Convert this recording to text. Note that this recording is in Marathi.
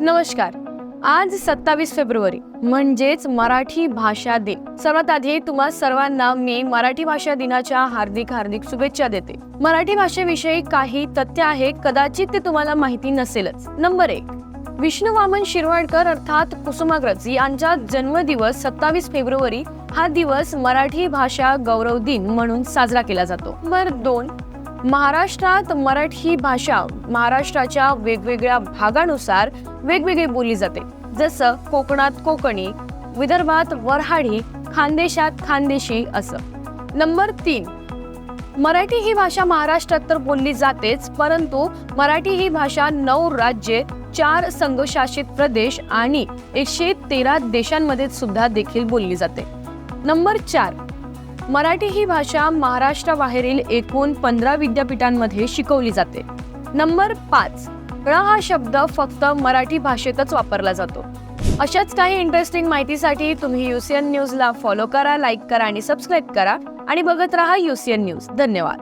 नमस्कार. आज सत्तावीस फेब्रुवारी म्हणजेच मराठी भाषा दिन. सर्वात आधी तुम्हा सर्वांना मी मराठी भाषा दिनाच्या हार्दिक हार्दिक शुभेच्छा देते. मराठी भाषेविषयी काही तथ्य आहे कदाचित ते तुम्हाला माहिती नसेलच. नंबर एक विष्णू वामन शिरवाडकर अर्थात कुसुमाग्रज यांचा जन्मदिवस सत्तावीस फेब्रुवारी हा दिवस मराठी भाषा गौरव दिन म्हणून साजरा केला जातो. नंबर दोन महाराष्ट्रात मराठी भाषा महाराष्ट्राच्या वेगवेगळ्या भागानुसार वेगवेगळी बोलली जाते. जसं कोकणात कोकणी विदर्भात वऱ्हाडी खानदेशात खानदेशी असं. नंबर तीन. मराठी ही भाषा महाराष्ट्रात तर बोलली जातेच परंतु मराठी ही भाषा नऊ राज्ये चार संघशासित प्रदेश आणि एकशे तेरा देशांमध्ये सुद्धा देखील बोलली जाते. नंबर चार. मराठी ही भाषा महाराष्ट्राबाहेरील एकूण पंधरा विद्यापीठांमध्ये शिकवली जाते. नंबर पाच ळ हा शब्द फक्त मराठी भाषेतच वापरला जातो. अशाच काही इंटरेस्टिंग माहितीसाठी तुम्ही युसीएन न्यूजला फॉलो करा लाईक करा आणि सबस्क्राईब करा. आणि बघत राहा युसीएन न्यूज धन्यवाद.